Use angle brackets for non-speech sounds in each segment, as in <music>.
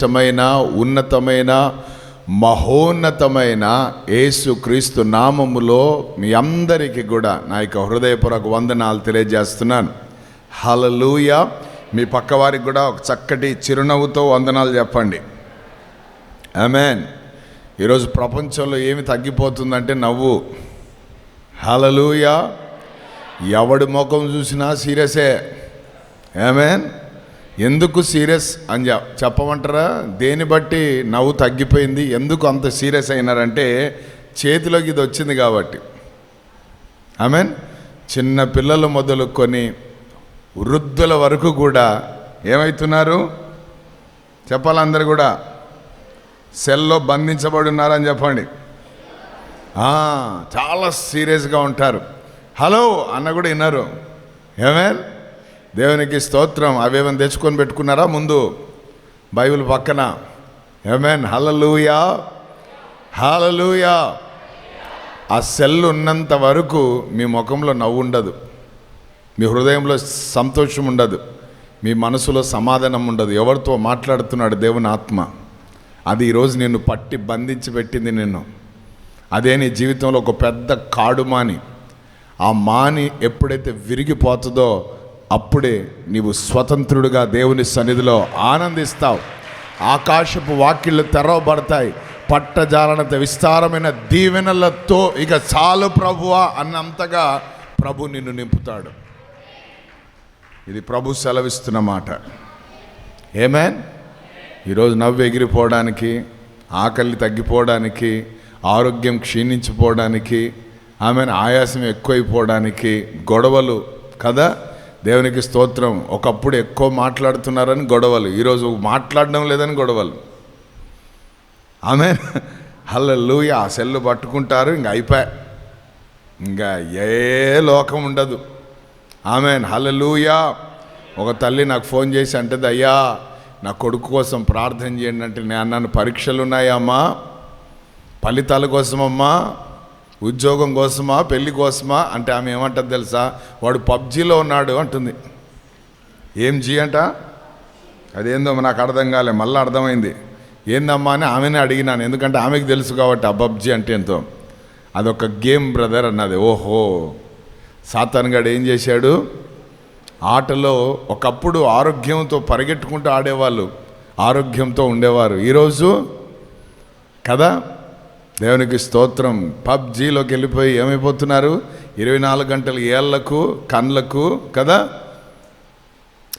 శ్రేష్టమైన ఉన్నతమైన మహోన్నతమైన యేసుక్రీస్తు నామములో మీ అందరికీ కూడా నా యొక్క హృదయపూర్వక వందనాలు తెలియజేస్తున్నాను. హలలుయ మీ పక్కవారికి కూడా ఒక చక్కటి చిరునవ్వుతో వందనాలు చెప్పండి. ఆమెన్. ఈరోజు ప్రపంచంలో ఏమి తగ్గిపోతుందంటే నవ్వు. హలలుయ ఎవడి ముఖం చూసినా సీరియసే. ఆమెన్. ఎందుకు సీరియస్ అని చెప్పమంటారా? దేని బట్టి నవ్వు తగ్గిపోయింది? ఎందుకు అంత సీరియస్ అయినారంటే చేతిలోకి ఇది వచ్చింది కాబట్టి. ఆమెన్? చిన్న పిల్లలు మొదలుకొని వృద్ధుల వరకు కూడా ఏమవుతున్నారు చెప్పాలి అందరు కూడా. సెల్లో బంధించబడి ఉన్నారని చెప్పండి. చాలా సీరియస్గా ఉంటారు. హలో అన్న కూడా విన్నారు. ఏమేన్? దేవునికి స్తోత్రం. అవేమని తెచ్చుకొని పెట్టుకున్నారా ముందు? బైబిల్ పక్కన. ఏమేన్ హలలుయా హలలుయా ఆ సెల్ ఉన్నంత వరకు మీ ముఖంలో నవ్వు ఉండదు. మీ హృదయంలో సంతోషం ఉండదు. మీ మనసులో సమాధానం ఉండదు. ఎవరితో మాట్లాడుతున్నాడు దేవుని ఆత్మ? అది ఈరోజు నిన్ను పట్టి బంధించి పెట్టింది నిన్ను. అదే నీ జీవితంలో ఒక పెద్ద కాడు మాని. ఆ మాని ఎప్పుడైతే విరిగిపోతుందో అప్పుడే నీవు స్వతంత్రుడుగా దేవుని సన్నిధిలో ఆనందిస్తావు. ఆకాశపు వాకిళ్ళు తెరవబడతాయి. పట్టజాలనంత విస్తారమైన దీవెనలతో ఇక చాలు ప్రభువా అన్నంతగా ప్రభు నిన్ను నింపుతాడు. ఇది ప్రభు సెలవిస్తున్న మాట. ఏమేన్ ఈరోజు నవ్వు ఎగిరిపోవడానికి ఆకలి తగ్గిపోవడానికి ఆరోగ్యం క్షీణించిపోవడానికి ఆమెను ఆయాసం ఎక్కువైపోవడానికి గొడవలు కదా? దేవునికి స్తోత్రం. ఒకప్పుడు ఎక్కువ మాట్లాడుతున్నారని గొడవలు. ఈరోజు మాట్లాడడం లేదని గొడవలు. ఆమె హల్లూయ ఆ సెల్లు పట్టుకుంటారు ఇంక అయిపోయా. ఇంకా ఏ లోకం ఉండదు. ఆమె హల్లెలూయా. ఒక తల్లి నాకు ఫోన్ చేసి అంటది అయ్యా నా కొడుకు కోసం ప్రార్థన చేయండి. అంటే నేను నన్ను పరీక్షలు ఉన్నాయమ్మా ఫలితాల కోసమమ్మా. ఉద్యోగం కోసమా పెళ్ళి కోసమా అంటే ఆమె ఏమంటది తెలుసా? వాడు పబ్జీలో ఉన్నాడు అంటుంది. ఏం జీ అంట? అదేందో నాకు అర్థం కాలే మళ్ళీ అర్థమైంది. ఏందమ్మా అని ఆమెనే అడిగినాను. ఎందుకంటే ఆమెకు తెలుసు కాబట్టి ఆ పబ్జీ అంటే ఎంతో. అదొక గేమ్ బ్రదర్ అన్నది. ఓహో! సాతన్గాడు ఏం చేశాడు? ఆటలో ఒకప్పుడు ఆరోగ్యంతో పరిగెట్టుకుంటూ ఆడేవాళ్ళు. ఆరోగ్యంతో ఉండేవారు. ఈరోజు కదా? దేవునికి స్తోత్రం. పబ్జీలోకి వెళ్ళిపోయి ఏమైపోతున్నారు? ఇరవై నాలుగు గంటలు ఏళ్ళకు కళ్ళకు కదా?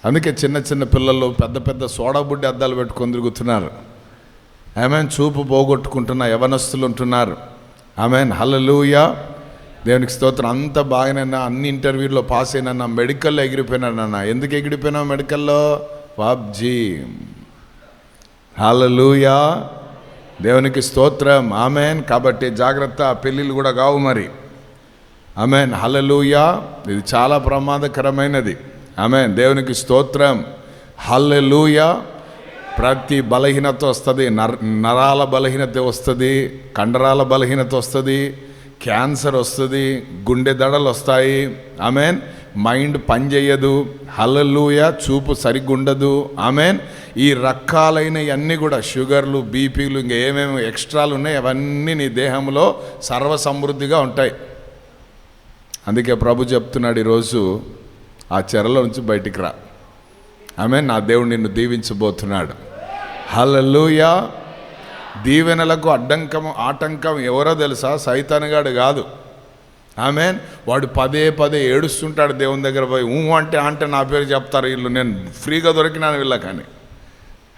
అందుకే చిన్న చిన్న పిల్లలు పెద్ద పెద్ద సోడా బుడ్డి అద్దాలు పెట్టుకొని తిరుగుతున్నారు. ఆమెన్ చూపు పోగొట్టుకుంటున్న యవనస్తులు ఉంటున్నారు. ఆమెన్ హలలుయా దేవునికి స్తోత్రం. అంత బాగానన్నా అన్ని ఇంటర్వ్యూలో పాస్ అయినా మెడికల్లో ఎగిరిపోయినానన్న ఎందుకు ఎగిరిపోయినావు మెడికల్లో? పబ్జీ. హలలుయా దేవునికి స్తోత్రం. ఆమెన్. కాబట్టి జాగ్రత్త పెళ్ళిళ్ళు కూడా కావు మరి. ఆమెన్. హల్లెలూయా. ఇది చాలా ప్రమాదకరమైనది. ఆమెన్. దేవునికి స్తోత్రం. హల్లెలూయా. ప్రతి బలహీనత వస్తుంది. నర నరాల బలహీనత వస్తుంది. కండరాల బలహీనత వస్తుంది. క్యాన్సర్ వస్తుంది. గుండె దడలు వస్తాయి. ఆమెన్. మైండ్ పనిచేయదు హలలుయ చూపు సరిగ్గా ఉండదు ఆమెన్. ఈ రకాలైన అన్నీ కూడా షుగర్లు బీపీలు ఇంకా ఏమేమి ఎక్స్ట్రాలు ఉన్నాయి అవన్నీ నీ దేహంలో సర్వసమృద్ధిగా ఉంటాయి. అందుకే ప్రభు చెప్తున్నాడు ఈరోజు ఆ చెరలో నుంచి బయటికి రా. ఆమె నా దేవుడు నిన్ను దీవించబోతున్నాడు. హల్లెలూయా. దీవెనలకు అడ్డంకం ఆటంకం ఎవరో తెలుసా? సైతానగాడు కాదు. ఆమె వాడు పదే పదే ఏడుస్తుంటాడు దేవుని దగ్గర పోయి ఊ అంటే అంటే నా పేరు చెప్తారు వీళ్ళు. నేను ఫ్రీగా దొరికినాను వీళ్ళ కానీ.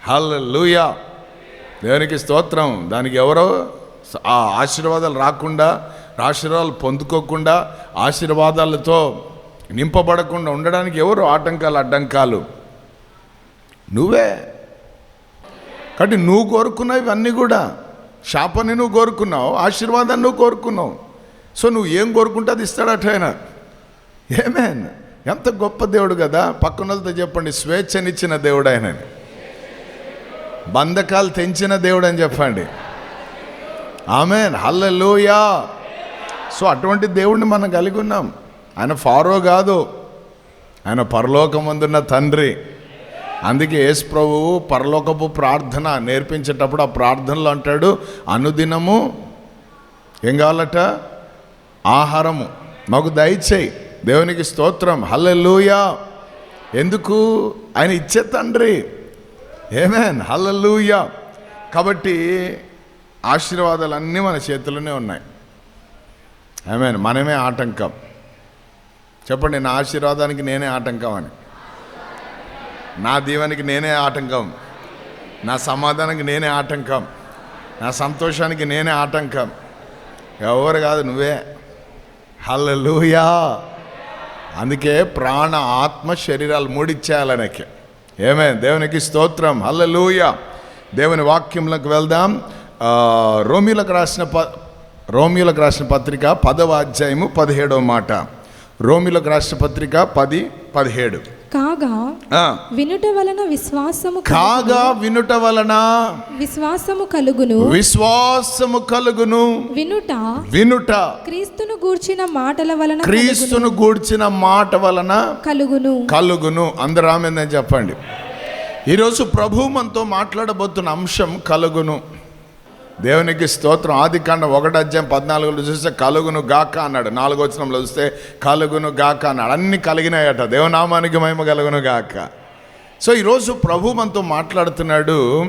హల్ లూయా దేవునికి స్తోత్రం. దానికి ఎవరో? ఆ ఆశీర్వాదాలు రాకుండా ఆశీర్వాదాలు పొందుకోకుండా ఆశీర్వాదాలతో నింపబడకుండా ఉండడానికి ఎవరు ఆటంకాలు అడ్డంకాలు? నువ్వే. కాబట్టి నువ్వు కోరుకున్నావు ఇవన్నీ కూడా. శాపని నువ్వు కోరుకున్నావు ఆశీర్వాదాన్ని నువ్వు కోరుకున్నావు. సో నువ్వు ఏం కోరుకుంటే అది ఇస్తాడట ఆయన. ఏమేన్? ఎంత గొప్ప దేవుడు కదా. పక్కనలతో చెప్పండి స్వేచ్ఛనిచ్చిన దేవుడు ఆయన బంధకాలు తెంచిన దేవుడు అని చెప్పండి. ఆమెన్. హల్లెలూయా. సో అటువంటి దేవుడిని మనం కలిగి ఉన్నాం. ఆయన ఫారో కాదు. ఆయన పరలోకమందున్న తండ్రి. అందుకే యేసు ప్రభువు పరలోకపు ప్రార్థన నేర్పించేటప్పుడు ఆ ప్రార్థనలో అంటాడు. అనుదినము ఏం కావాలట? ఆహారము. మాకు దయచేయి దేవునికి స్తోత్రం. హల్లెలూయా. ఎందుకు? ఆయన ఇచ్చే తండ్రి. Amen hallelujah. కాబట్టి ఆశీర్వాదాలన్నీ మన చేతిలోనే ఉన్నాయి. ఏమేన్ మనమే ఆటంకం. చెప్పండి నా ఆశీర్వాదానికి నేనే ఆటంకం అని. నా దీవానికి నేనే ఆటంకం. నా సమాధానానికి నేనే ఆటంకం. నా సంతోషానికి నేనే ఆటంకం. ఎవరు కాదు నువ్వే. హలలుయా అందుకే ప్రాణ ఆత్మ శరీరాలు మూడిచ్చేయాలనకి. ఏమే దేవునికి స్తోత్రం. హల్లెలూయా. దేవుని వాక్యంలోకి వెళ్దాం. రోమిలకు రాసిన ప రోమిలకు రాసిన పత్రిక పదవ అధ్యాయము పదిహేడవ మాట. రోమిలకు రాసిన పత్రిక పది పదిహేడు. కాగా వినుట వలన విశ్వాసము. కాగా వినుట వలన విశ్వాసము కలుగును. విశ్వాసము కలుగును. వినుట వినుట. క్రీస్తును గూర్చిన మాటల వలన. క్రీస్తును గూడ్చిన మాట వలన కలుగును. కలుగును. అందరూ ఆమెందని చెప్పండి. ఈరోజు ప్రభు మనతో మాట్లాడబోతున్న అంశం కలుగును. దేవునికి స్తోత్రం. ఆది కాండ ఒకటి అధ్యాయం పద్నాలుగులో చూస్తే కలుగును గాక అన్నాడు. నాలుగో వచనంలో చూస్తే కలుగును గాక అన్నాడు. అన్ని కలిగినాయట. దేవనామానికి మహిమ కలుగును గాక. సో ఈరోజు ప్రభు మనతో మాట్లాడుతున్నాడు.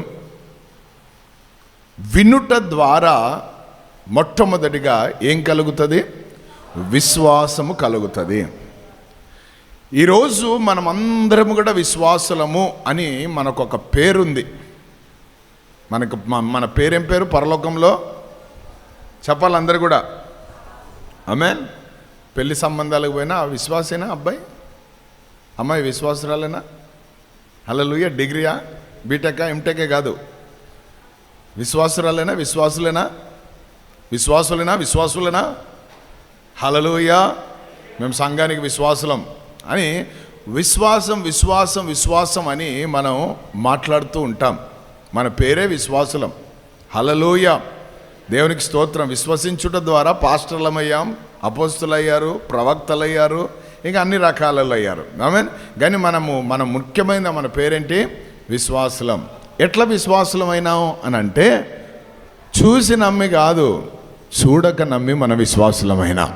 వినుట ద్వారా మొట్టమొదటిగా ఏం కలుగుతుంది? విశ్వాసము కలుగుతుంది. ఈరోజు మనమందరము కూడా విశ్వాసులము అని మనకు ఒక పేరుంది. మనకు మన పేరేం పేరు? పరలోకంలో? చెప్పాలి అందరు కూడా. ఆమె పెళ్ళి సంబంధాలకు పోయినా విశ్వాసేనా అబ్బాయి? అమ్మాయి విశ్వాసురాలేనా? హలలుయ డిగ్రీయా? బీటెక్ ఎంటెకే కాదు. విశ్వాసురాలేనా విశ్వాసులేనా? విశ్వాసులేనా విశ్వాసులేనా? హలలుయ మేము సంఘానికి విశ్వాసులం అని విశ్వాసం విశ్వాసం విశ్వాసం అని మనం మాట్లాడుతూ ఉంటాం. మన పేరే విశ్వాసులం. హలలోయ దేవునికి స్తోత్రం. విశ్వసించుట ద్వారా పాస్టర్లమయ్యాం అపోస్తులయ్యారు ప్రవక్తలయ్యారు ఇంకా అన్ని రకాలలో అయ్యారు మీన్ కానీ మనము మన ముఖ్యమైన మన పేరేంటి? విశ్వాసులం. ఎట్లా విశ్వాసులమైనాం అని అంటే చూసి నమ్మి కాదు చూడక నమ్మి మన విశ్వాసులమైన.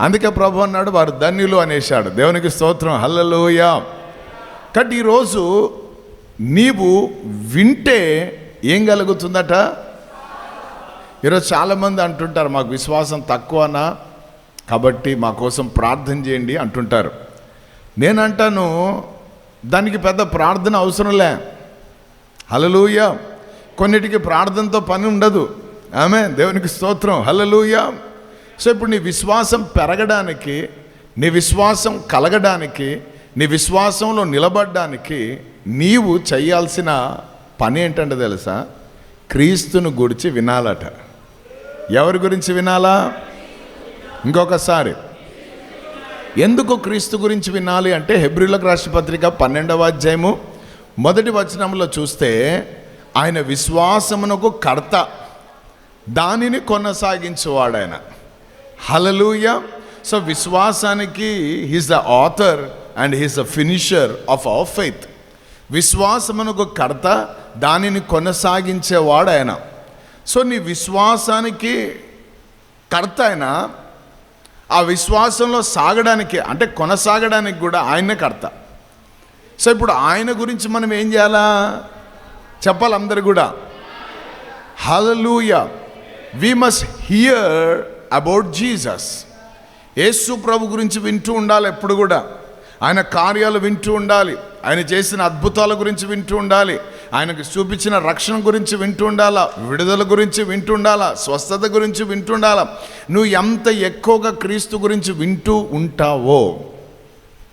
అందుకే ప్రభు అన్నాడు వారు ధన్యులు అనేశాడు. దేవునికి స్తోత్రం. హల్లలోయ. కట్ ఈరోజు నీవు వింటే ఏం కలుగుతుందట? ఈరోజు చాలామంది అంటుంటారు మాకు విశ్వాసం తక్కువనా? కాబట్టి మా కోసం ప్రార్థన చేయండి అంటుంటారు. నేనంటాను దానికి పెద్ద ప్రార్థన అవసరంలే హలలుయ కొన్నిటికి ప్రార్థనతో పని ఉండదు. ఆమె దేవునికి స్తోత్రం. హలలుయ సో ఇప్పుడు నీ విశ్వాసం పెరగడానికి నీ విశ్వాసం కలగడానికి నీ విశ్వాసంలో నిలబడడానికి నీవు చేయాల్సిన పని ఏంటంటే తెలుసా? క్రీస్తును గురించి వినాలట. ఎవరి గురించి వినాలా? ఇంకొకసారి. ఎందుకు క్రీస్తు గురించి వినాలి అంటే హెబ్రిలకు రాష్ట్రపత్రిక పన్నెండవ అధ్యాయము మొదటి వచనంలో చూస్తే ఆయన విశ్వాసమునకు కర్త దానిని కొనసాగించేవాడు ఆయన హలలుయ సో విశ్వాసానికి he's the author and he's the finisher of our faith విశ్వాసమునకు కర్త దానిని కొనసాగించేవాడు ఆయన. సో నీ విశ్వాసానికి కర్త ఆయన. ఆ విశ్వాసంలో సాగడానికి అంటే కొనసాగడానికి కూడా ఆయనే కర్త. సో ఇప్పుడు ఆయన గురించి మనం ఏం చేయాలా? చెప్పాలి అందరు కూడా. Hallelujah we must hear about Jesus యేసు ప్రభు గురించి వింటూ ఉండాలి ఎప్పుడు కూడా. ఆయన కార్యాలు వింటూ ఉండాలి. ఆయన చేసిన అద్భుతాల గురించి వింటూ ఉండాలి. ఆయనకు చూపించిన రక్షణ గురించి వింటూ ఉండాలా? విడుదల గురించి వింటూ ఉండాలా? స్వస్థత గురించి వింటూ ఉండాలా? నువ్వు ఎంత ఎక్కువగా క్రీస్తు గురించి వింటూ ఉంటావో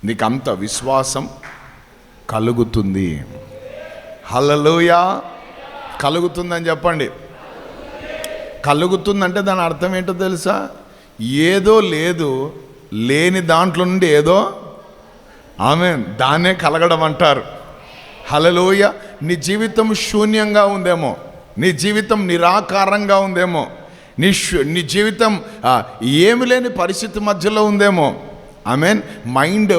నీకు అంత విశ్వాసం కలుగుతుంది. హలలోయా కలుగుతుందని చెప్పండి. కలుగుతుందంటే దాని అర్థం ఏంటో తెలుసా? ఏదో లేదు లేని దాంట్లో నుండి ఏదో ఆమె దాన్నే కలగడం అంటారు. హలలోయ నీ జీవితం శూన్యంగా ఉందేమో. నీ జీవితం నిరాకారంగా ఉందేమో. నీ నీ జీవితం ఏమి లేని పరిస్థితి మధ్యలో ఉందేమో. ఐ మీన్ మైండ్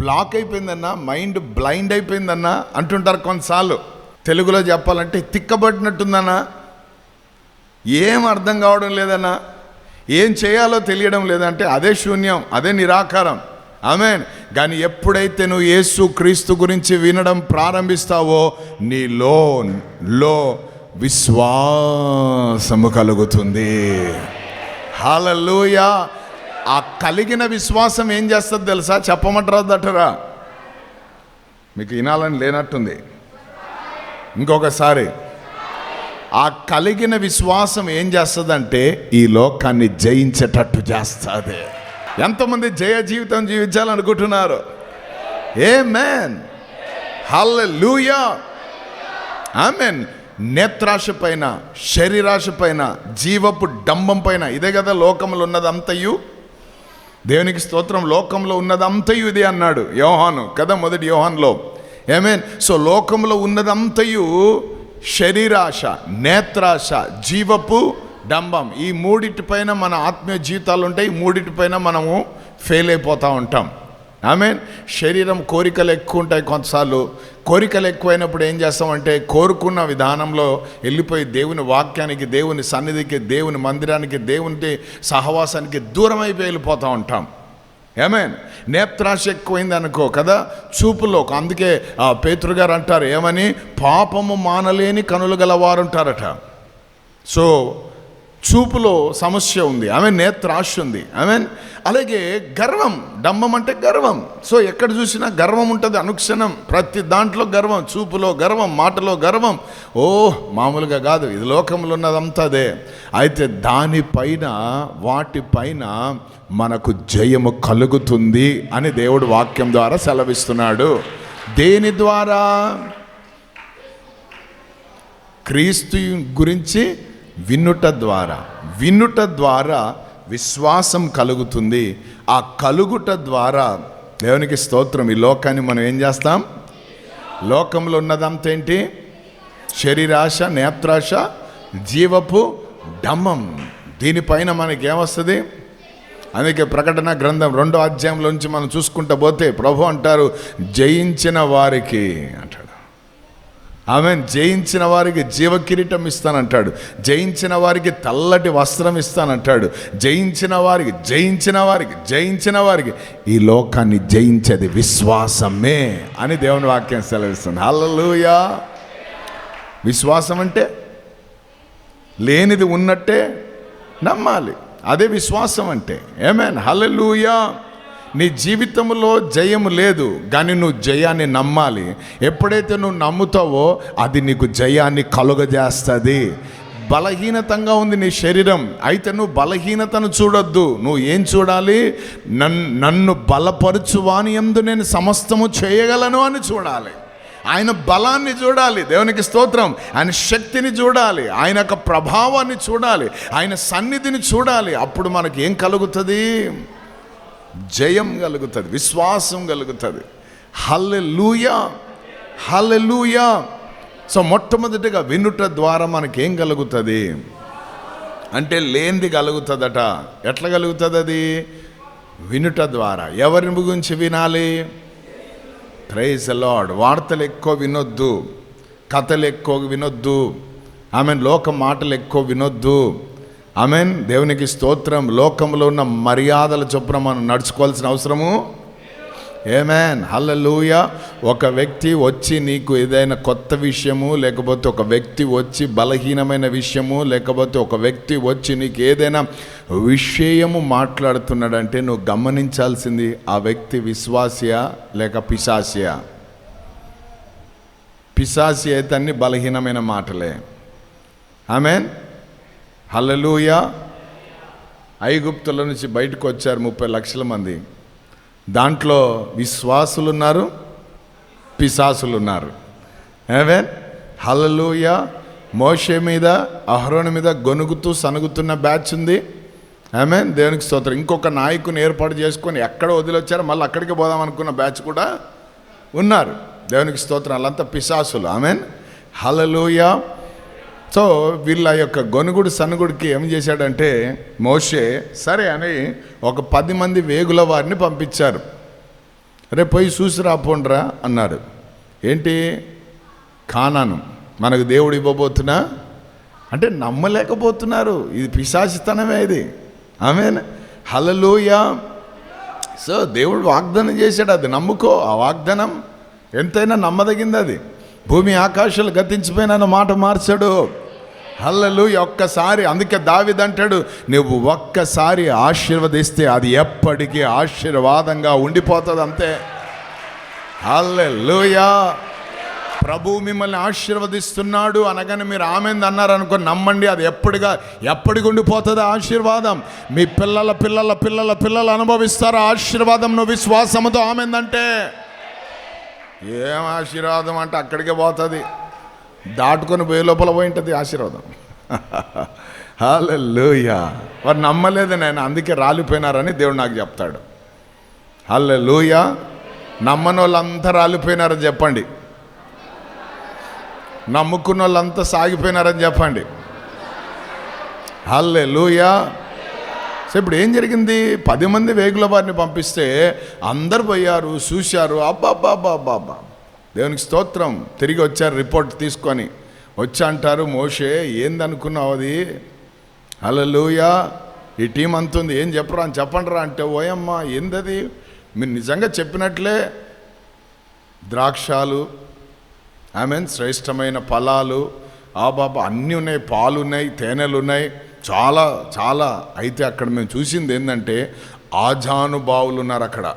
బ్లాక్ అయిపోయిందన్నా మైండ్ బ్లైండ్ అయిపోయిందన్నా అంటుంటారు కొన్నిసార్లు. తెలుగులో చెప్పాలంటే తిక్కబట్టినట్టుందన్నా ఏం అర్థం కావడం లేదన్నా. ఏం చేయాలో తెలియడం లేదంటే అదే శూన్యం అదే నిరాకారం. ఆమెన్. కానీ ఎప్పుడైతే నువ్వు యేసు క్రీస్తు గురించి వినడం ప్రారంభిస్తావో నీలో లో విశ్వాసము కలుగుతుంది. హల్లెలూయా. ఆ కలిగిన విశ్వాసం ఏం చేస్తుంది తెలుసా? చెప్పమంటారా దట్టరా? మీకు వినాలని లేనట్టుంది. ఇంకొకసారి. ఆ కలిగిన విశ్వాసం ఏం చేస్తుందంటే ఈ లోకాన్ని జయించేటట్టు చేస్తుంది. ఎంతమంది జయ జీవితం జీవించాలనుకుంటున్నారు? ఏ మ్యాన్ హల్లెలూయా ఆమెన్ నేత్రాశ పైన శరీరాశ పైన జీవపు డంబం పైన ఇదే కదా లోకంలో ఉన్నదంతయు. దేవునికి స్తోత్రం లోకంలో ఉన్నదంతయు ఇదే అన్నాడు యోహాను. కదా మొదటి యోహాన్లో. ఏమేన్ సో లోకంలో ఉన్నదంతయు శరీరాశ నేత్రాశ జీవపు డంబం. ఈ మూడిటిపైన మన ఆత్మీయ జీవితాలు ఉంటాయి ఈ మూడిటిపైన మనము ఫెయిల్ అయిపోతూ ఉంటాం. ఆమె శరీరం కోరికలు ఎక్కువ ఉంటాయి కొంతసార్లు. కోరికలు ఎక్కువైనప్పుడు ఏం చేస్తామంటే కోరుకున్న విధానంలో వెళ్ళిపోయి దేవుని వాక్యానికి దేవుని సన్నిధికి దేవుని మందిరానికి దేవుని సహవాసానికి దూరం అయిపోయి వెళ్ళిపోతూ ఉంటాం. ఏమేన్ నేత్రాశ ఎక్కువైంది అనుకో కదా చూపులో అందుకే ఆ అంటారు ఏమని? పాపము మానలేని కనులు గలవారు ఉంటారట. సో చూపులో సమస్య ఉంది. ఆమె నేత్రాశ ఉంది ఆమె అలాగే గర్వం డంబం అంటే గర్వం. సో ఎక్కడ చూసినా గర్వం ఉంటుంది అనుక్షణం. ప్రతి దాంట్లో గర్వం చూపులో గర్వం మాటలో గర్వం. ఓ మామూలుగా కాదు. ఇది లోకంలో ఉన్నదంతా అదే. అయితే దానిపైన వాటిపైన మనకు జయము కలుగుతుంది అని దేవుడు వాక్యం ద్వారా సెలవిస్తున్నాడు. దేని ద్వారా? క్రీస్తు గురించి వినుట ద్వారా వినుట ద్వారా విశ్వాసం కలుగుతుంది. ఆ కలుగుట ద్వారా దేవునికి స్తోత్రం. ఈ లోకాన్ని మనం ఏం చేస్తాం? లోకంలో ఉన్నదంతా ఏంటి? శరీరాశ నేత్రాశ జీవపు డమ్మం దీనిపైన మనకి ఏమొస్తుంది అందుకే ప్రకటన గ్రంథం రెండో అధ్యాయంలోంచి మనం చూసుకుంటూ పోతే ప్రభు అంటారు జయించిన వారికి అంటాడు. ఆమె జయించిన వారికి జీవ కిరీటం ఇస్తానంటాడు. జయించిన వారికి తెల్లటి వస్త్రం ఇస్తానంటాడు. జయించిన వారికి జయించిన వారికి జయించిన వారికి. ఈ లోకాన్ని జయించేది విశ్వాసమే అని దేవుని వాక్యం సెలవిస్తుంది. హల్లలుయా. విశ్వాసం అంటే లేనిది ఉన్నట్టే నమ్మాలి. అదే విశ్వాసం అంటే. Amen hallelujah. నీ జీవితంలో జయము లేదు కానీ నువ్వు జయాన్ని నమ్మాలి. ఎప్పుడైతే నువ్వు నమ్ముతావో అది నీకు జయాన్ని కలుగజేస్తుంది. బలహీనతంగా ఉంది నీ శరీరం. అయితే నువ్వు బలహీనతను చూడొద్దు. నువ్వు ఏం చూడాలి? నన్ను నన్ను బలపరుచువాని ఎందు నేను సమస్తము చేయగలను అని చూడాలి. ఆయన బలాన్ని చూడాలి. దేవునికి స్తోత్రం. ఆయన శక్తిని చూడాలి. ఆయన యొక్క ప్రభావాన్ని చూడాలి. ఆయన సన్నిధిని చూడాలి. అప్పుడు మనకి ఏం కలుగుతుంది? జయం కలుగుతుంది విశ్వాసం కలుగుతుంది. హల్లె లూయా సో మొట్టమొదటిగా వినుట ద్వారా మనకేం కలుగుతుంది? అంటే లేనిది కలుగుతుందట. ఎట్లా కలుగుతుంది అది వినుట ద్వారా. ఎవరిని గురించి వినాలి? ప్రైజ్ లార్డ్ వార్తలు ఎక్కువ వినొద్దు. కథలు ఎక్కువ వినొద్దు. ఆమె లోక మాటలు ఎక్కువ వినొద్దు. ఆమెన్. దేవునికి స్తోత్రం. లోకంలో ఉన్న మర్యాదల చొప్పున మనం నడుచుకోవాల్సిన అవసరము? ఏమేన్ హల్లెలూయ ఒక వ్యక్తి వచ్చి నీకు ఏదైనా కొత్త విషయము లేకపోతే ఒక వ్యక్తి వచ్చి బలహీనమైన విషయము లేకపోతే ఒక వ్యక్తి వచ్చి నీకు ఏదైనా విషయము మాట్లాడుతున్నాడంటే నువ్వు గమనించాల్సింది ఆ వ్యక్తి విశ్వాసియా లేక పిశాసియా? పిశాసి అయితే అన్ని బలహీనమైన మాటలే. Amen hallelujah. ఐగుప్తుల నుంచి బయటకు వచ్చారు ముప్పై లక్షల మంది. దాంట్లో విశ్వాసులు ఉన్నారు పిశాసులు ఉన్నారు ఏవే హల్లెలూయ. మోషే మీద అహరోని మీద గొనుగుతూ సనుగుతున్న బ్యాచ్ ఉంది. ఆమె దేవునికి స్తోత్రం. ఇంకొక నాయకుని ఏర్పాటు చేసుకొని ఎక్కడ వదిలొచ్చారో మళ్ళీ అక్కడికి పోదాం అనుకున్న బ్యాచ్ కూడా ఉన్నారు. దేవునికి స్తోత్రం. వాళ్ళంతా పిశాసులు. ఆమెన్ హలలుయా సో వీళ్ళ యొక్క గొనుగుడు సనుగుడికి ఏం చేశాడంటే మోషే సరే అని ఒక పది మంది వేగుల వారిని పంపించారు. రే పోయి చూసి రాపోండ్రా అన్నారు ఏంటి? కానాను. మనకు దేవుడు ఇవ్వబోతున్నా? అంటే నమ్మలేకపోతున్నారు. ఇది పిశాచితనమే ఇది. ఆమెన్. హలలోయ సో దేవుడు వాగ్దానం చేశాడు. అది నమ్ముకో. ఆ వాగ్దానం ఎంతైనా నమ్మదగింది అది. భూమి ఆకాశాలు గతించిపోయిన మాట మార్చాడు. హల్లలు ఒక్కసారి అందుకే దావిదంటాడు నువ్వు ఒక్కసారి ఆశీర్వదిస్తే అది ఎప్పటికీ ఆశీర్వాదంగా ఉండిపోతుంది అంతే హల్లెలుయా ప్రభు మిమ్మల్ని ఆశీర్వదిస్తున్నాడు అనగానే మీరు ఆమెంది అన్నారనుకో నమ్మండి అది ఎప్పటిగా ఎప్పటికి ఉండిపోతుంది ఆశీర్వాదం. మీ పిల్లల పిల్లల పిల్లల పిల్లలు అనుభవిస్తారు ఆశీర్వాదం? నువ్వు విశ్వాసముతో ఆమెందంటే ఏం ఆశీర్వాదం అంటే అక్కడికే పోతుంది. దాటుకొని పోయే లోపల పోయింటుంది ఆశీర్వాదం. <laughs> హల్లెలూయా. వారు నమ్మలేదు నేను అందుకే రాలిపోయినారని దేవుడు నాకు చెప్తాడు. హల్లెలూయా. నమ్మని వాళ్ళంతా రాలిపోయినారని చెప్పండి. నమ్ముకున్న వాళ్ళంతా సాగిపోయినారని చెప్పండి. హల్లే లూయా సో ఇప్పుడు ఏం జరిగింది? పది మంది వేగుల వారిని పంపిస్తే అందరు పోయారు చూశారు. అబ్బా అబ్బా అబ్బా అబ్బా అబ్బా దేవునికి స్తోత్రం. తిరిగి వచ్చారు రిపోర్ట్ తీసుకొని. వచ్చి అంటారు మోషే ఏందనుకున్నావు అది? అలలుయా ఈ టీం అంతుంది ఏం చెప్పరా అని చెప్పండి రా అంటే ఓయమ్మా ఏందది? మీరు నిజంగా చెప్పినట్లే. ద్రాక్షాలు ఐ మీన్ శ్రేష్టమైన ఫలాలు ఆ బాబా అన్నీ ఉన్నాయి పాలు ఉన్నాయి తేనెలు ఉన్నాయి. చాలా చాలా అయితే అక్కడ మేము చూసింది ఏంటంటే ఆజానుభావులు ఉన్నారు అక్కడ.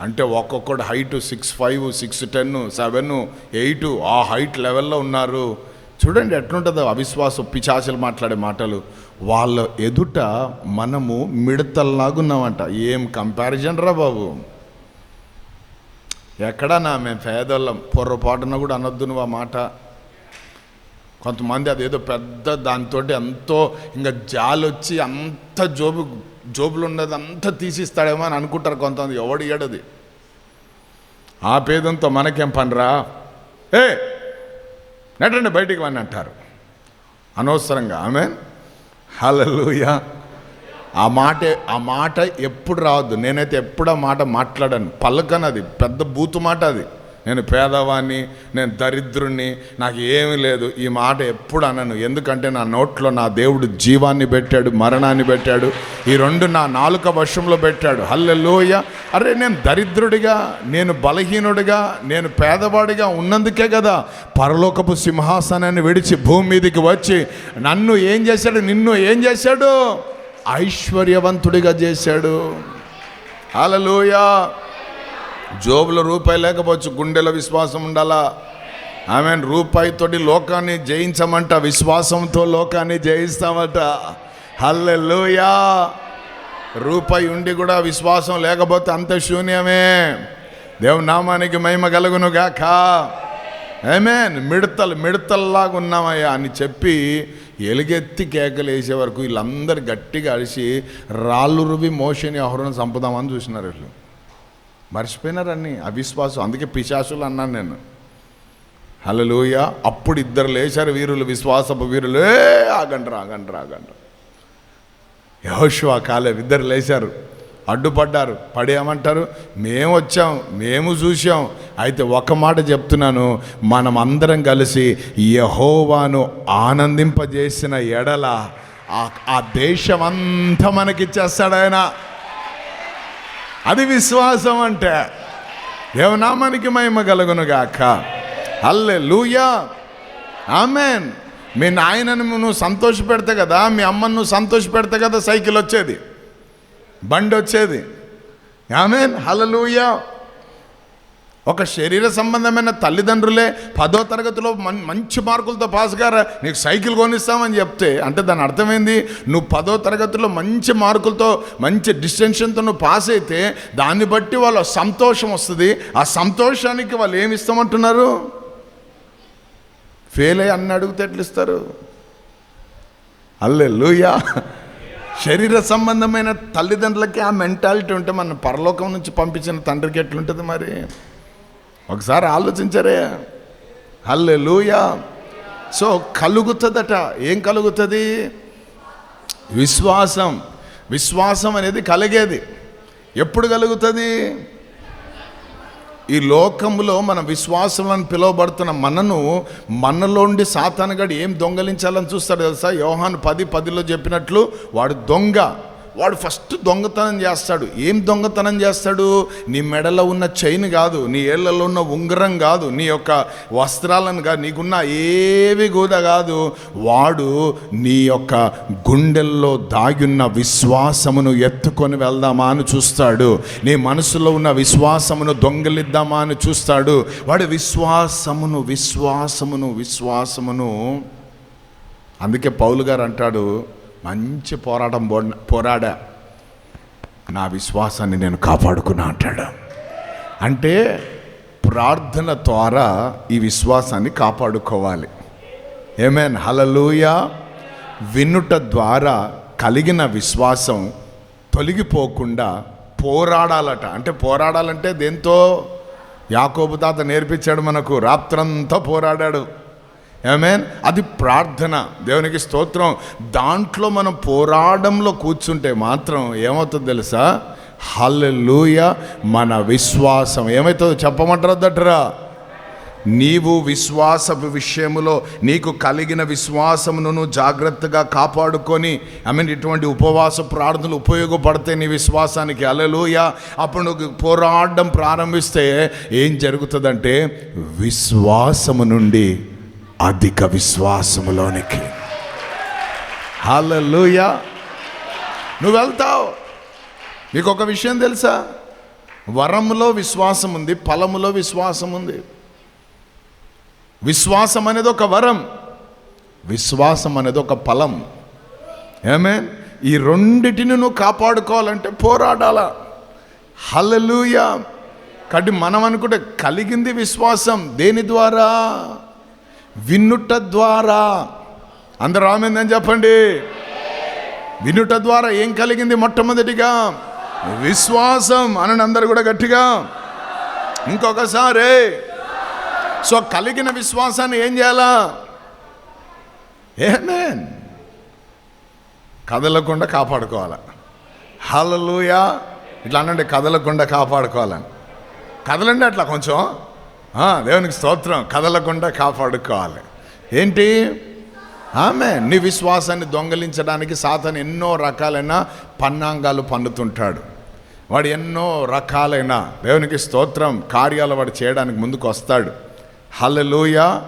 అంటే ఒక్కొక్కడు height six five six ten seven eight ఆ హైట్ లెవెల్లో ఉన్నారు. చూడండి ఎట్లుంటుందో అవిశ్వాసం పిచాసులు మాట్లాడే మాటలు. వాళ్ళ ఎదుట మనము మిడతల్లాగున్నామంట ఏం కంపారిజన్ రా బాబు. నా మేము పేదోళ్ళం పొర్రపాటున కూడా అనొద్దు నువ్వు ఆ మాట. కొంతమంది అదేదో పెద్ద దాంతో ఎంతో ఇంకా జాలొచ్చి వచ్చి అంత జోబు జోబులు ఉన్నది అంతా తీసిస్తాడేమో అని అనుకుంటారు కొంతమంది. ఎవడు ఏడది ఆ పేదంతో మనకేం పనిరా? ఏ నటండి బయటికి వని అంటారు. అనవసరంగా ఆమె హలలుయా ఆ మాట ఆ మాట ఎప్పుడు రావద్దు. నేనైతే ఎప్పుడు ఆ మాట మాట్లాడాను. పలకను పెద్ద బూతు మాట అది. నేను పేదవాణ్ణి నేను దరిద్రుణ్ణి నాకు ఏమీ లేదు. ఈ మాట ఎప్పుడు అనను. ఎందుకంటే నా నోట్లో నా దేవుడు జీవాన్ని పెట్టాడు మరణాన్ని పెట్టాడు. ఈ రెండు నా నాలుక వర్షంలో పెట్టాడు. హల్లెలోయ! అరే నేను దరిద్రుడిగా నేను బలహీనుడిగా నేను పేదవాడిగా ఉన్నందుకే కదా పరలోకపు సింహాసనాన్ని విడిచి భూమి మీదకి వచ్చి నన్ను ఏం చేశాడు నిన్ను ఏం చేశాడు? ఐశ్వర్యవంతుడిగా చేశాడు. హలలోయా జోబులో రూపాయి లేకపోవచ్చు గుండెలో విశ్వాసం ఉండాలా? ఆమె రూపాయితోటి లోకాన్ని జయించమంట విశ్వాసంతో లోకాన్ని జయిస్తామట. హల్లెలూయా. రూపాయి ఉండి కూడా విశ్వాసం లేకపోతే అంత శూన్యమే. దేవు నామానికి మహిమ కలుగును గాక ఏమేన్ మిడతలు మిడతల్లాగా ఉన్నామయ్యా అని చెప్పి ఎలుగెత్తి కేకలు వేసే వరకు వీళ్ళందరూ గట్టిగా అడిసి రాళ్ళు రువి మోషని ఆహ్వానం చంపుదామని చూసినారు వీళ్ళు. మర్చిపోయినారని అవిశ్వాసం. అందుకే పిశాసులు అన్నాను నేను. హలలోయ అప్పుడు ఇద్దరు లేచారు వీరులు విశ్వాసపు వీరులు. ఆగండ్రా ఆగండ్రా ఆగండ్రా. యహోష్వా కాలే ఇద్దరు లేచారు. అడ్డుపడ్డారు. పడేయమంటారు? మేము వచ్చాం మేము చూసాం అయితే ఒక మాట చెప్తున్నాను. మనం అందరం కలిసి యహోవాను ఆనందింపజేసిన ఎడల ఆ- ఆ దేశం అంతా మనకిచ్చేస్తాడు ఆయన. అది విశ్వాసం అంటే దేవనామానికి మహిమ కలుగును గాక. హల్లే లూయా ఆమెన్. మీ నాయనను నువ్వు సంతోష పెడతా కదా మీ అమ్మను నువ్వు సంతోష పెడతా కదా సైకిల్ వచ్చేది. బండి వచ్చేది. ఆమెన్. హల్లెలూయా. ఒక శరీర సంబంధమైన తల్లిదండ్రులే పదో తరగతిలో మం- మంచి మార్కులతో పాస్ గారా నీకు సైకిల్ కొనిస్తామని చెప్తే అంటే దాని అర్థమైంది? నువ్వు పదో తరగతిలో మంచి మార్కులతో మంచి డిస్టెన్షన్తో నువ్వు పాస్ అయితే దాన్ని బట్టి వాళ్ళ సంతోషం వస్తుంది. ఆ సంతోషానికి వాళ్ళు ఏమి ఇస్తామంటున్నారు? ఫెయిల్ అయ్యి అన్ని అడిగితే ఎట్లా ఇస్తారు? అల్లే లూయా శరీర సంబంధమైన తల్లిదండ్రులకి ఆ మెంటాలిటీ ఉంటే మన పరలోకం నుంచి పంపించిన తండ్రికి ఎట్లుంటుంది మరి? ఒకసారి ఆలోచించరే. హల్లే లూయా సో కలుగుతుందట. ఏం కలుగుతుంది? విశ్వాసం. విశ్వాసం అనేది కలిగేది. ఎప్పుడు కలుగుతుంది? ఈ లోకంలో మన విశ్వాసులను పిలువబడుతున్న మనను మనలోండి సాతానగాడు ఏం దొంగలించాలని చూస్తాడు తెలుసా? యోహాన్ పది పదిలో చెప్పినట్లు వాడు దొంగ. వాడు ఫస్ట్ దొంగతనం చేస్తాడు. ఏం దొంగతనం చేస్తాడు? నీ మెడలో ఉన్న చైన్ కాదు నీ ఏళ్ళలో ఉన్న ఉంగరం కాదు నీ యొక్క వస్త్రాలను కాదు నీకున్న ఏవి కూడా కాదు. వాడు నీ యొక్క గుండెల్లో దాగున్న విశ్వాసమును ఎత్తుకొని వెళ్దామా అని చూస్తాడు. నీ మనసులో ఉన్న విశ్వాసమును దొంగలిద్దామా అని చూస్తాడు. వాడు విశ్వాసమును విశ్వాసమును విశ్వాసమును. అందుకే పౌలు గారు అంటాడు మంచి పోరాటం పో- పోరాడా నా విశ్వాసాన్ని నేను కాపాడుకున్నా అంటాడు. అంటే ప్రార్థన ద్వారా ఈ విశ్వాసాన్ని కాపాడుకోవాలి. ఏమేన్ హలలుయ వినుట ద్వారా కలిగిన విశ్వాసం తొలగిపోకుండా పోరాడాలట. అంటే పోరాడాలంటే దేంతో? యాకోబు తాత నేర్పించాడు మనకు రాత్రంతా పోరాడాడు. ఏమేన్ అది ప్రార్థన. దేవునికి స్తోత్రం. దాంట్లో మనం పోరాడంలో కూర్చుంటే మాత్రం ఏమవుతుందో తెలుసా? హల్లెలూయ మన విశ్వాసం. ఏమవుతుందో చెప్పమంటారద్దటరా నీవు విశ్వాసపు విషయములో నీకు కలిగిన విశ్వాసమును జాగ్రత్తగా కాపాడుకొని ఐ మీన్ ఇటువంటి ఉపవాస ప్రార్థనలు ఉపయోగపడతాయి నీ విశ్వాసానికి అలలోయ అప్పుడు నువ్వు పోరాడడం ప్రారంభిస్తే ఏం జరుగుతుందంటే విశ్వాసము నుండి అధిక విశ్వాసములోనికి. హల్లెలూయా నువ్వు వెళ్తావు. నీకు ఒక విషయం తెలుసా? వరములో విశ్వాసం ఉంది ఫలములో విశ్వాసం ఉంది విశ్వాసం అనేది ఒక వరం విశ్వాసం అనేది ఒక ఫలం. ఏమే ఈ రెండిటిని నువ్వు కాపాడుకోవాలంటే పోరాడాలా? హలలుయా కాబట్టి మనం అనుకుంటే కలిగింది విశ్వాసం దేని ద్వారా? వినుట ద్వారా. అందరూ ఆమెందని చెప్పండి. వినుట ద్వారా ఏం కలిగింది మొట్టమొదటిగా? విశ్వాసం అని అందరు కూడా గట్టిగా. ఇంకొకసారి. సో కలిగిన విశ్వాసాన్ని ఏం చేయాలా? ఏమేన్ కదలకుండా కాపాడుకోవాలి. హలలుయా ఇట్లా అనండి కదలకుండా కాపాడుకోవాలని. కదలండి అట్లా కొంచెం. దేవునికి స్తోత్రం. కదలకుండా కాపాడుకోవాలి. ఏంటి? ఆమె నీ విశ్వాసాన్ని దొంగలించడానికి సాతను ఎన్నో రకాలైన పన్నాంగాలు పన్నుతుంటాడు వాడు ఎన్నో రకాలైన దేవునికి స్తోత్రం కార్యాలు వాడు చేయడానికి ముందుకు వస్తాడు. హల్లెలూయా.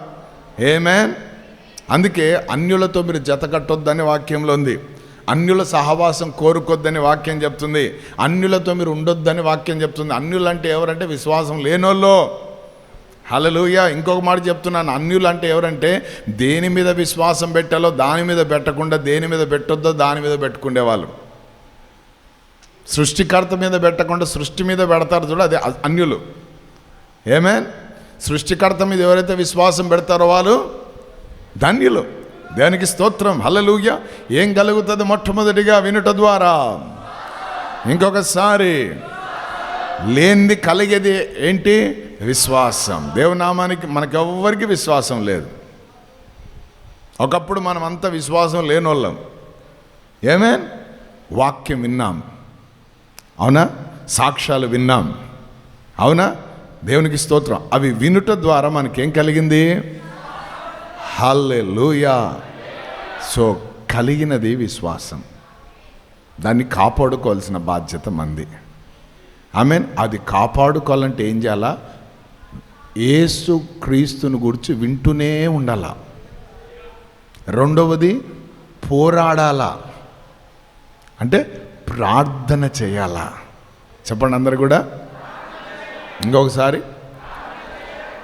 ఏమేన్? అందుకే అన్యులతో మీరు జతకట్టొద్దని వాక్యంలో ఉంది. అన్యుల సహవాసం కోరుకొద్దని వాక్యం చెప్తుంది. అన్యులతో మీరు ఉండొద్దని వాక్యం చెప్తుంది. అన్యులంటే ఎవరంటే విశ్వాసం లేనోళ్ళు. హలలుయ ఇంకొక మాట చెప్తున్నాను. అన్యులు అంటే ఎవరంటే దేని మీద విశ్వాసం పెట్టాలో దాని మీద పెట్టకుండా దేని మీద పెట్టొద్దో దాని మీద పెట్టుకునే వాళ్ళు సృష్టికర్త మీద పెట్టకుండా సృష్టి మీద పెడతారు చూడ అదే అన్యులు. ఏమే సృష్టికర్త మీద ఎవరైతే విశ్వాసం పెడతారో వాళ్ళు ధన్యులు. దానికి స్తోత్రం? హలలుయ ఏం కలుగుతుంది మొట్టమొదటిగా? వినుట ద్వారా. ఇంకొకసారి. లేనిది కలిగేది ఏంటి? విశ్వాసం. దేవునామానికి మనకెవ్వరికి విశ్వాసం లేదు. ఒకప్పుడు మనం అంత విశ్వాసం లేనోళ్ళం. ఏమే? వాక్యం విన్నాం. అవునా? సాక్ష్యాలు విన్నాం. అవునా? దేవునికి స్తోత్రం. అవి వినుట ద్వారా మనకేం కలిగింది? హల్లెలూయా. సో కలిగినది విశ్వాసం. దాన్ని కాపాడుకోవాల్సిన బాధ్యత మంది. ఐ మీన్ అది కాపాడుకోవాలంటే ఏం చేయాలా? ఏసు క్రీస్తుని గురించి వింటూనే ఉండాల? రెండవది పోరాడాలా? అంటే ప్రార్థన చేయాలా? చెప్పండి అందరు కూడా. ఇంకొకసారి.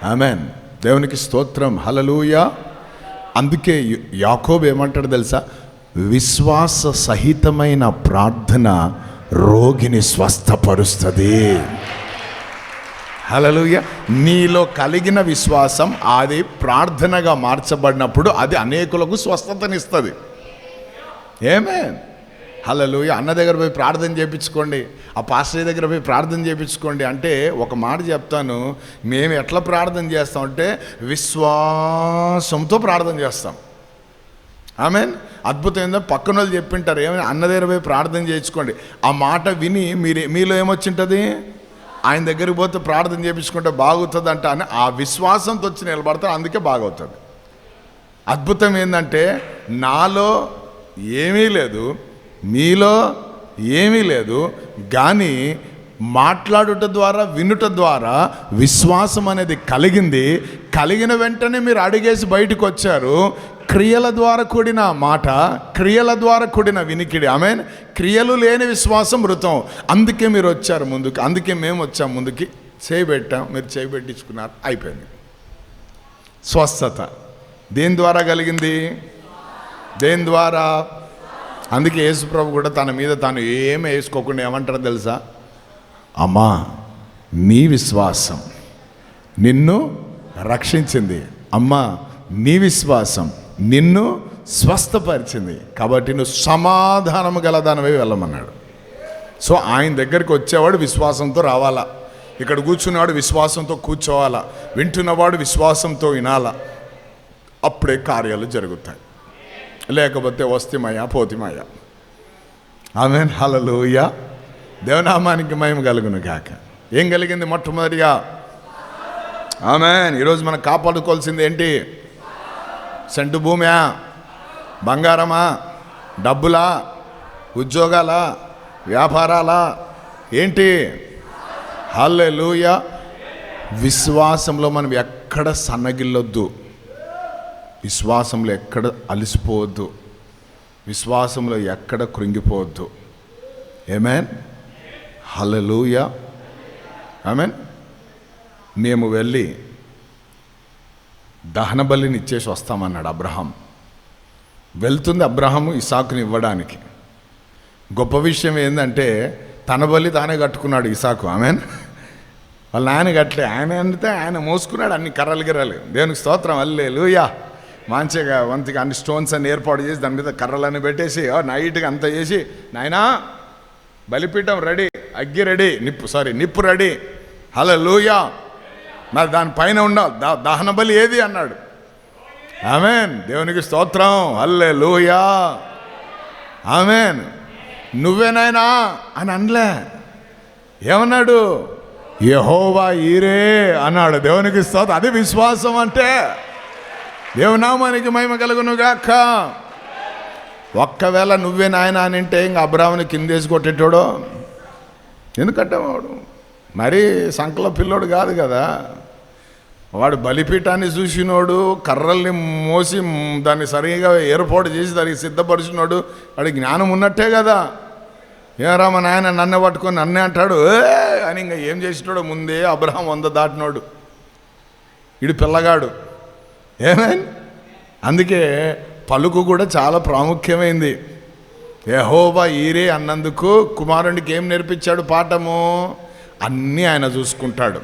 ఆమెన్. దేవునికి స్తోత్రం. హలలుయ అందుకే యాకోబ్ ఏమంటాడు తెలుసా? విశ్వాస సహితమైన ప్రార్థన రోగిని స్వస్థపరుస్తుంది. హలలుయ నీలో కలిగిన విశ్వాసం అది ప్రార్థనగా మార్చబడినప్పుడు అది అనేకులకు స్వస్థతనిస్తుంది. ఏమే హలలుయ అన్న దగ్గర పోయి ప్రార్థన చేయించుకోండి ఆ పాస్టర్ దగ్గర పోయి ప్రార్థన చేయించుకోండి అంటే ఒక మాట చెప్తాను. మేము ఎట్లా ప్రార్థన చేస్తాం అంటే విశ్వాసంతో ప్రార్థన చేస్తాం. ఆమె అద్భుతం ఏందో పక్కన వాళ్ళు చెప్పింటారు. ఏమైనా? అన్న దగ్గర పోయి ప్రార్థన చేయించుకోండి. ఆ మాట విని మీరు మీలో ఏమొచ్చింటుంది? ఆయన దగ్గరికి పోతే ప్రార్థన చేయించుకుంటే బాగుతుంది అంటే అని ఆ విశ్వాసంతో వచ్చి నిలబడతారు. అందుకే బాగవుతుంది. అద్భుతం ఏంటంటే నాలో ఏమీ లేదు మీలో ఏమీ లేదు కానీ మాట్లాడుట ద్వారా వినుట ద్వారా విశ్వాసం అనేది కలిగింది. కలిగిన వెంటనే మీరు అడిగేసి బయటకు వచ్చారు. క్రియల ద్వారా కూడిన మాట క్రియల ద్వారా కూడిన వినికిడి ఆమె క్రియలు లేని విశ్వాసం మృతం. అందుకే మీరు వచ్చారు ముందుకు అందుకే మేము వచ్చాం ముందుకి. చేయబెట్టాం మీరు చేయబెట్టించుకున్నారు అయిపోయింది. స్వస్థత. దేని ద్వారా కలిగింది? దేని ద్వారా? అందుకే యేసుప్రభు కూడా తన మీద తాను ఏమి వేసుకోకుండా ఏమంటారో తెలుసా? అమ్మా నీ విశ్వాసం నిన్ను రక్షించింది. అమ్మా నీ విశ్వాసం నిన్ను స్వస్థపరిచింది. కాబట్టి నువ్వు సమాధానము గల దానివై వెళ్ళమన్నాడు. సో ఆయన దగ్గరికి వచ్చేవాడు విశ్వాసంతో రావాలా? ఇక్కడ కూర్చున్నవాడు విశ్వాసంతో కూర్చోవాలా? వింటున్నవాడు విశ్వాసంతో వినాలా? అప్పుడే కార్యాలు జరుగుతాయి. లేకపోతే వస్తిమయ్యా పోతిమయ్యా ఆమె హలలుయ దేవనామానికి మహిమ కలుగును కాక ఏం కలిగింది మొట్టమొదటిగా? ఆమె ఈరోజు మనం కాపాడుకోవాల్సింది ఏంటి? సెంటు భూమ్యా? బంగారమా? డబ్బులా? ఉద్యోగాలా? వ్యాపారాలా? ఏంటి? హల్లెలూయ. విశ్వాసంలో మనం ఎక్కడ సన్నగిల్లొద్దు. విశ్వాసంలో ఎక్కడ అలసిపోవద్దు. విశ్వాసంలో ఎక్కడ కృంగిపోవద్దు. Amen hallelujah. ఆమెన్. మేము వెళ్ళి దహన బలిని ఇచ్చేసి వస్తామన్నాడు అబ్రహాం. వెళ్తుంది అబ్రహాము ఇసాకుని ఇవ్వడానికి. గొప్ప విషయం ఏంటంటే తన బలి తానే కట్టుకున్నాడు ఇసాకు. ఆమెన్. వాళ్ళ నాయన కట్టలే. ఆయన అంటే ఆయన మోసుకున్నాడు అన్ని కర్రలు గిర్రలు. దేవునికి స్తోత్రం. అల్లే లూయా మంచిగా మంచిగా అన్ని స్టోన్స్ అన్ని ఏర్పాటు చేసి దాని మీద కర్రలన్నీ పెట్టేసి నైట్గా అంతా చేసి నాయనా బలిపీఠం రెడీ. అగ్గి రెడీ నిప్పు సారీ నిప్పు రెడీ. హలో లూయా మరి దానిపైన ఉండాలి దా దహన బలి ఏది అన్నాడు? ఆమెన్. దేవునికి స్తోత్రం. అల్లే లూయా ఆమెన్ నువ్వేనాయనా అని అనలే. ఏమన్నాడు? యహోవా ఈరే అన్నాడు. దేవునికి స్తోత్రం. అది విశ్వాసం అంటే దేవునామానికి మహిమ కలుగునుగాక. ఒక్కవేళ నువ్వే నాయన అని అంటే ఇంకా అబ్రాహ్మని కిందేసి కొట్టేటోడో? ఎందుకంటే వాడు మరీ సంకల పిల్లోడు కాదు కదా. వాడు బలిపీఠాన్ని చూసినోడు కర్రల్ని మోసి దాన్ని సరిగా ఏర్పాటు చేసి దానికి సిద్ధపరిచినోడు వాడి జ్ఞానం ఉన్నట్టే కదా. ఏరా మా నాయన నన్ను పట్టుకొని నన్నే అంటాడు అని ఇంకా ఏం చేసినాడు ముందే అబ్రహం వంద దాటినోడు. ఇడు పిల్లగాడు. ఏమేన్? అందుకే పలుకు కూడా చాలా ప్రాముఖ్యమైంది. యహోవా ఈరే అన్నందుకు కుమారునికి ఏం నేర్పించాడు పాఠము? అన్నీ ఆయన చూసుకుంటాడు.